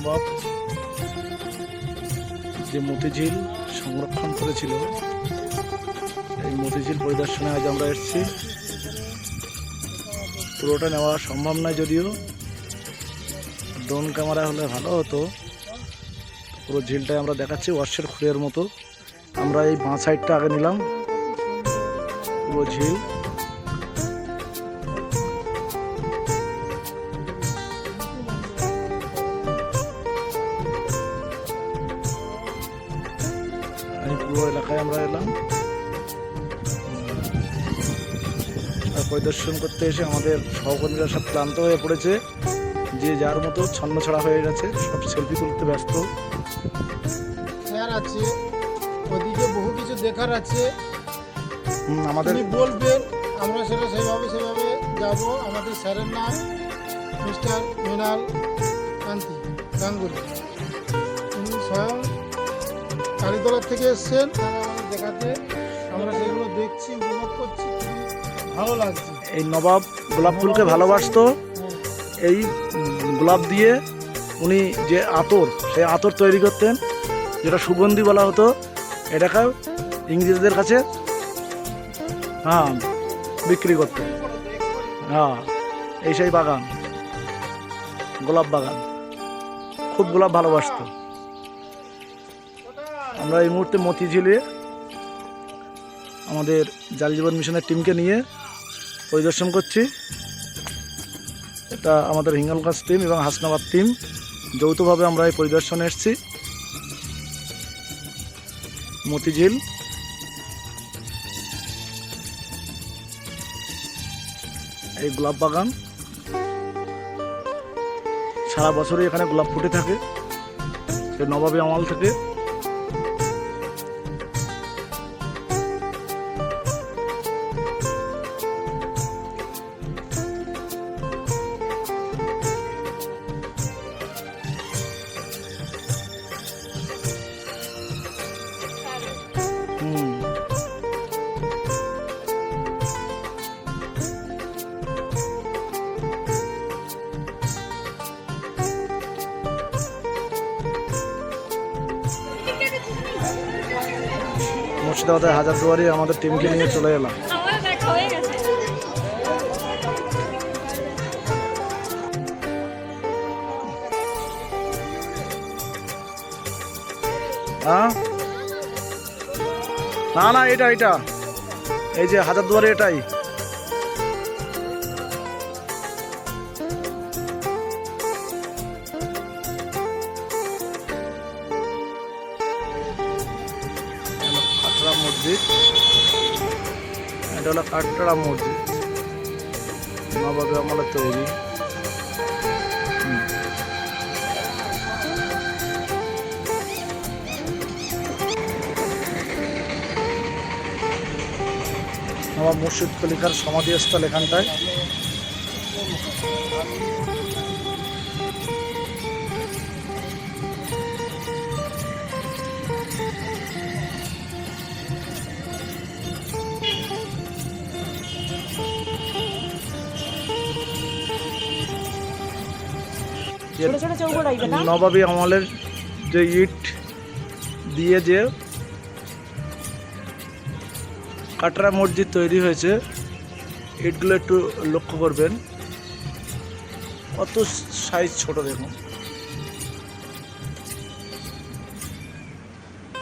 নবাব যে মতিঝিল সংরক্ষণ করেছিল, এই মতিঝিল পরিদর্শনে আজ আমরা এসেছি। পুরোটা নেওয়া সম্ভব নয় যদিও। ড্রোন ক্যামেরা হলে ভালো হতো। পুরো ঝিলটাই আমরা দেখাচ্ছি ওয়ার্ষের খুঁড়ের মতো। আমরা এই বাঁ সাইডটা আগে নিলাম। পুরো ঝিল। পুরো এলাকায় আমরা এলাম। আর পরিদর্শন করতে এসে আমাদের সহকর্মীরা সব ক্লান্ত হয়ে পড়েছে। যে যার মতো ছন্ন ছড়া হয়ে গেছে সব সেলফি তুলতে ব্যস্ত। স্যার আছে ওদিকে বহু কিছু দেখার আছে। আমাদের বলবেন আমরা সেটা সেইভাবে সেভাবে যাব। আমাদের স্যারের নাম মিস্টার মৃণাল কান্তি গাঙ্গুলি। স্বয়ং কালীতলার থেকে এসছেন। দেখাতে আমরা সেগুলো দেখছি, উপভোগ করছি ভালো লাগছে। এই নবাব গোলাপ ফুলকে ভালোবাসতো। এই গোলাপ দিয়ে উনি যে আতর, সেই আতর তৈরি করতেন, যেটা সুগন্ধি বলা হতো, এটাকে ইংরেজদের কাছে হ্যাঁ বিক্রি করতেন। হ্যাঁ এই সেই বাগান, গোলাপ বাগান। খুব গোলাপ ভালোবাসতো। আমরা এই মুহূর্তে মতিঝিলে আমাদের জাল জীবন মিশনের টিমকে নিয়ে পরিদর্শন করছি। এটা আমাদের হিঙ্গলগঞ্জ টিম এবং হাসনাবাদ টিম যৌথভাবে আমরা এই পরিদর্শনে এসেছি। মতিঝিল এই গোলাপ বাগান। সারা বছরই এখানে গোলাপ ফুটে থাকে। সে নবাবী আমল থেকে মুর্শিদাবাদের হাজারদুয়ারি আমাদের টিমকে নিয়ে চলে এলাম। হ্যাঁ না না এটা এটা। এই যে হাজারদুয়ারি এটাই। হলো কাটরা মসজিদ নবাবে আমলের তৈরি। নবাব মুর্শিদ কলিকার সমাধিস্থল এখানটায়। নবাবী আমলের যে ইট দিয়ে যে কাটরা মসজিদ তৈরি হয়েছে ইটগুলো একটু লক্ষ্য করবেন। কত সাইজ ছোট দেখুন।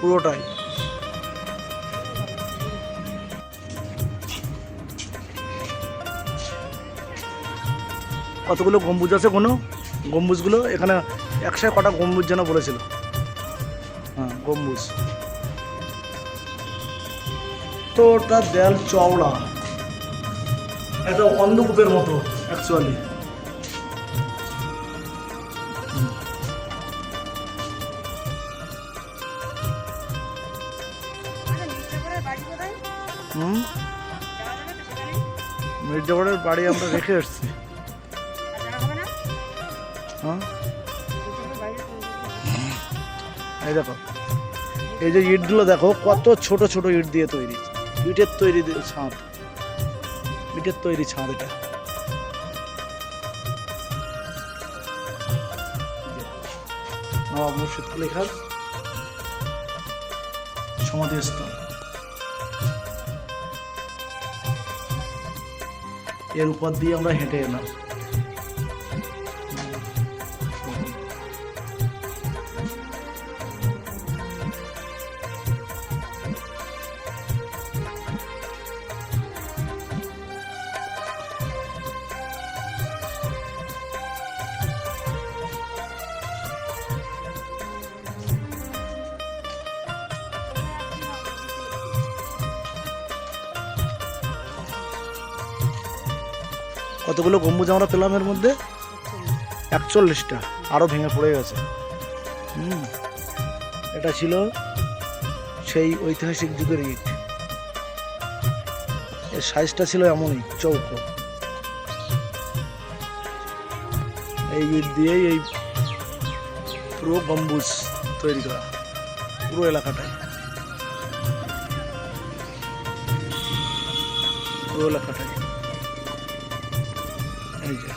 পুরোটাই। কতগুলো গম্বুজ আছে কোনো? গম্বুজগুলো এখানে একশো কটা গম্বুজ যেন বলেছিল। হ্যাঁ গম্বুজ। তো ওটা দেয়াল চওড়া। একটা অন্ধকূপের মতো অ্যাকচুয়ালি হুম? মির্জাপুরের বাড়ি আমরা রেখে এসছি। হ্যাঁ? এই দেখো। এই যে ইটগুলো দেখো, কত ছোট ছোট ইট দিয়ে তৈরি। ইটের তৈরি ছাদ। ইটের তৈরি ছাদ এটা। নবাব মুর্শিদ কুলি খান সমাধিস্থল। এর উপর দিয়ে আমরা হেঁটে এলাম। কতগুলো গম্বুজ আমরা পেলাম এর মধ্যে? একচল্লিশটা। আরও ভেঙে পড়ে গেছে। হুম। এটা ছিল সেই ঐতিহাসিক যুগের ইট। এর সাইজটা ছিল এমনই, চৌকো। এই ইট দিয়েই এই পুরো গম্বুজ তৈরি করা, পুরো এলাকাটায় পুরো এলাকাটায় এই যে,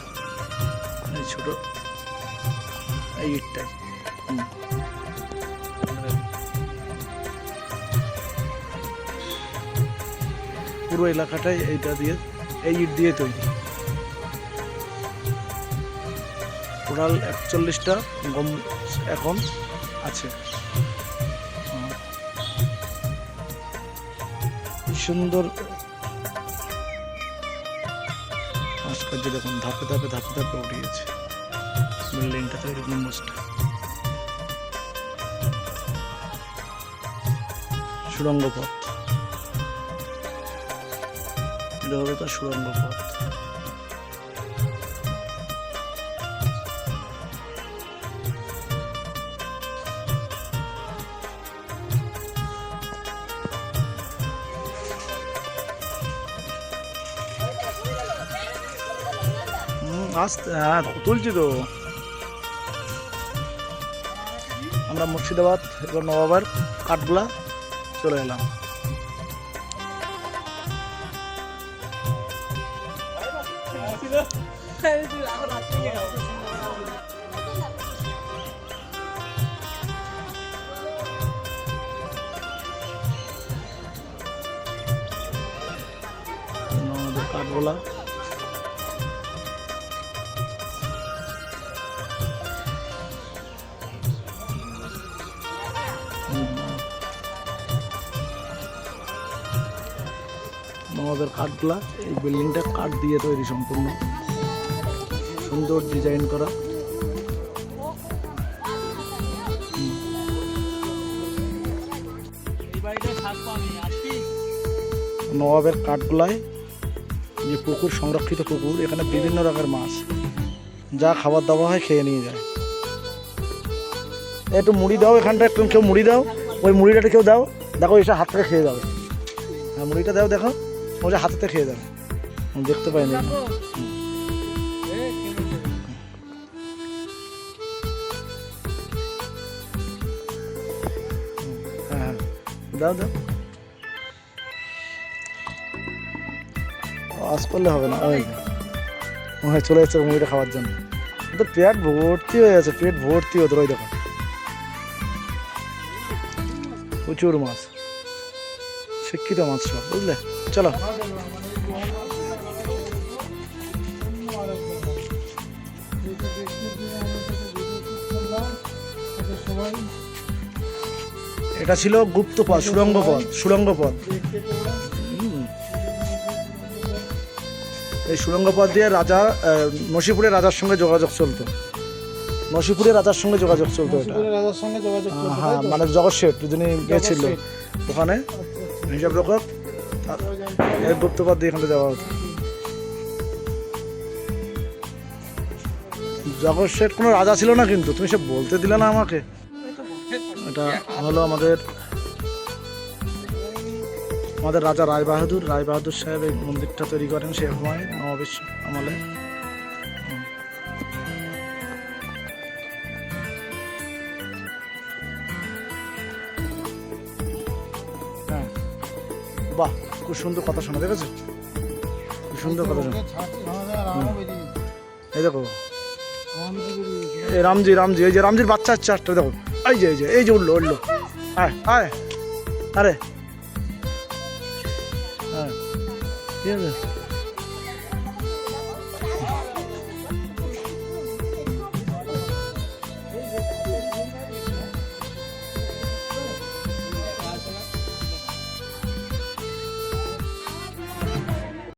এই এই ইটটাই পুরো এলাকাটাই এইটা দিয়ে, এই ইট দিয়ে তৈরি। টোটাল একচল্লিশটা গম এখন আছে। হুম। ভাস্কর্য দেখুন ধাপে ধাপে ধাপে ধাপে উঠিয়েছে বিল্ডিংটা তৈরি গম্বুজটা সুড়ঙ্গ পথ এটা হবে তার সুড়ঙ্গ পথ আসতে হ্যাঁ তুলছি তো আমরা মুর্শিদাবাদ এবার নবাবার কাঠগুলা চলে এলাম। কাঠগোলা। নবাবের কাঠগুলা, এই বিল্ডিংটা কাঠ দিয়ে তৈরি সম্পূর্ণ। সুন্দর ডিজাইন করা। নবাবের কাঠগুলায় যে পুকুর, সংরক্ষিত পুকুর, এখানে বিভিন্ন রকমের মাছ। যা খাবার দাবার হয় খেয়ে নিয়ে যায়। একটু মুড়ি দাও এখানটা একটু কেউ মুড়ি দাও, ওই মুড়িটা কেউ দাও। দেখো, এসে হাত থেকে খেয়ে যাবে। হ্যাঁ মুড়িটা দাও, দেখো। ও যে হাতে খেয়ে যাবে। আমি দেখতে পাইনি। হ্যাঁ হ্যাঁ। দাও দাও। আজ করলে হবে না ওই। চলে এসছে মুড়িটা খাওয়ার জন্য। তো পেট ভর্তি হয়ে আছে পেট ভর্তি ওদের ওই দেখো। প্রচুর মাছ। শিক্ষিত মাছ সব বুঝলে? চলো। এটা ছিল গুপ্ত পথ সুড়ঙ্গ পথ সুড়ঙ্গ পথ এই সুড়ঙ্গ পথ দিয়ে রাজা নসিপুরের রাজার সঙ্গে যোগাযোগ চলতো। নসিপুরের রাজার সঙ্গে যোগাযোগ চলতো এটা। হ্যাঁ মানে জগৎ শেঠ যিনি গিয়েছিল ওখানে। হিসাব রক্ষক এই গুপ্তপথ দিয়ে এখানে যাওয়া হতো জগৎ শেঠ কোনো রাজা ছিল না কিন্তু, তুমি সে বলতে দিলে না আমাকে। এটা হলো আমাদের আমাদের রাজা রায় বাহাদুর রায় বাহাদুর সাহেব এই মন্দিরটা তৈরি করেন সে সময় নবাবের আমলে। বাহ, খুব সুন্দর কথা শোনা, দেখেছ? খুব সুন্দর কথা শোনা। এই দেখো। এই রামজি রামজি, এই যে রামজির বাচ্চা হচ্ছে একটা দেখো। এই যে এই যে এই যে উঠল উঠল। আয় আরে। হ্যাঁ ঠিক আছে?